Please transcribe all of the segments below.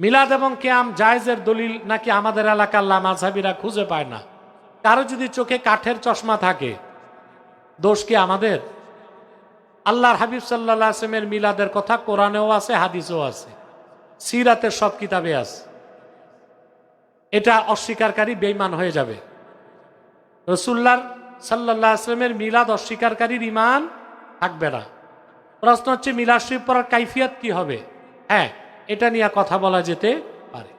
মিলাদ এবং কেয়াম জায়েজের দলিল নাকি আমাদের এলাকার লামাঝাবিরা খুঁজে পায় না? কারও যদি চোখে কাঠের চশমা থাকে, দোষ কি আমাদের? আল্লাহর হাবিব সাল্লাহ আসলামের মিলাদের কথা কোরআনেও আছে, হাদিসেও আছে, সিরাতের সব কিতাবে আছে। এটা অস্বীকারী বেইমান হয়ে যাবে। রসুল্লার সাল্লাহ আসলামের মিলাদ অস্বীকারীর ইমান থাকবে না। প্রশ্ন হচ্ছে, মিলাদ শরীফ পড়ার কাইফিয়াত কি হবে? হ্যাঁ এটা নিয়ে কথা বলা যেতে পারে।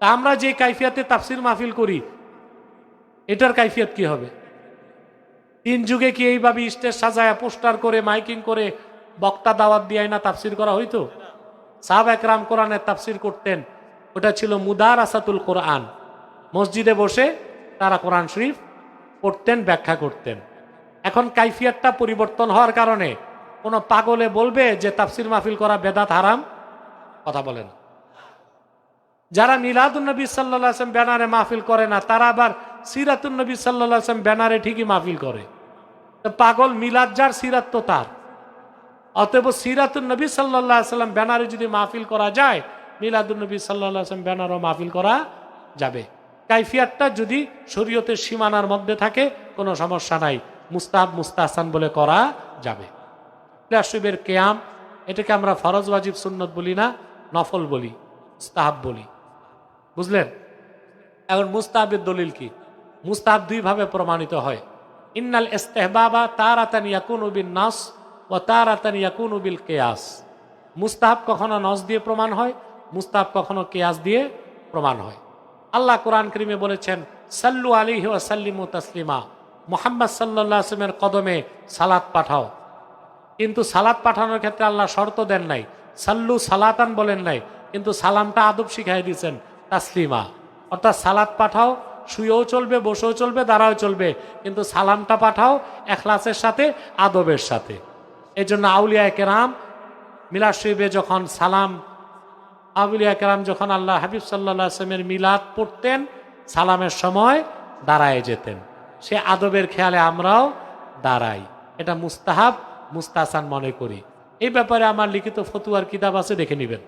তা আমরা যে কাইফিয়াতে তাফসির মাহফিল করি, এটার কাইফিয়াত কি হবে? তিন যুগে কি এইভাবে স্টেজ সাজায়, পোস্টার করে, মাইকিং করে, বক্তা দাওয়াত দিয়ে না তাফসির করা হইতো? সাহাব একরাম কোরআনের তাফসির করতেন, ওটা ছিল মুদার আসাতুল কোরআন। মসজিদে বসে তারা কোরআন শরীফ পড়তেন, ব্যাখ্যা করতেন। এখন কাইফিয়াতটা পরিবর্তন হওয়ার কারণে কোনো পাগলে বলবে যে তাফসির মাহফিল করা বেদাত হারাম কথা বলেন। যারা মিলাদুন্নবী সাল্লাহ আসলাম ব্যানারে মাহফিল করে না, তারা আবার সিরাতুন্নবী সাল্লাহ আসলাম ব্যানারে ঠিকই মাহফিল করে। পাগল মিলাদ যার, সিরাত তো তার। অতএব সিরাতুন্নবী সাল্লাহ সাল্লাম ব্যানারে যদি মাহফিল করা যায় মিলাদুন্নবী সাল্লাহ আসলাম ব্যানারও মাহফিল করা যাবে। কাইফিয়াতটা যদি শরীয়তের সীমানার মধ্যে থাকে, কোনো সমস্যা নাই। মুস্তাহাব মুস্তাহসান বলে করা যাবে। কেয়াম। এটাকে আমরা ফরজ, ওয়াজিব, সুন্নত বলি না। নফল বলি, মুস্তাহাব বলি। বুঝলেন? এখন মুস্তাহাবের দলিল কি? মুস্তাহাব দুইভাবে প্রমাণিত হয়। ইন্নাল ইস্তেহবাবা তারাতান ইয়াকুন উবিন নাস ও তারাতান ইয়াকুন উবিল কেয়াস। মুস্তাহাব কখনো নস দিয়ে প্রমাণ হয়, মুস্তাহাব কখনো কেয়াস দিয়ে প্রমাণ হয়। আল্লাহ কোরআন করিমে বলেছেন, সাল্লু আলিহি ওয়াসাল্লিমু তাসলিমা। মোহাম্মদ সাল্লাহ আসলামের কদমে সালাত পাঠাও। কিন্তু সালাত পাঠানোর ক্ষেত্রে আল্লাহ শর্ত দেন নাই। সাল্লু সালাতান বলেন নাই, কিন্তু সালামটা আদব শিখাই দিয়েছেন, তাসলিমা। অর্থাৎ সালাত পাঠাও, শুয়েও চলবে, বসেও চলবে দাঁড়াও চলবে, কিন্তু সালামটা পাঠাও এখলাসের সাথে, আদবের সাথে। এই জন্য আউলিয়া কেরাম, মিলাদ শরীফে যখন সালাম আউলিয়া কেরাম যখন আল্লাহ হাবিব সাল্লাহ আসলামের মিলাদ পড়তেন, সালামের সময় দাঁড়ায় যেতেন। সে আদবের খেয়ালে আমরাও দাঁড়াই। এটা মুস্তাহাব মুস্তাহসান মনে করি। এই ব্যাপারে আমার লিখিত ফতুয়ার কিতাব আছে দেখে নেবেন।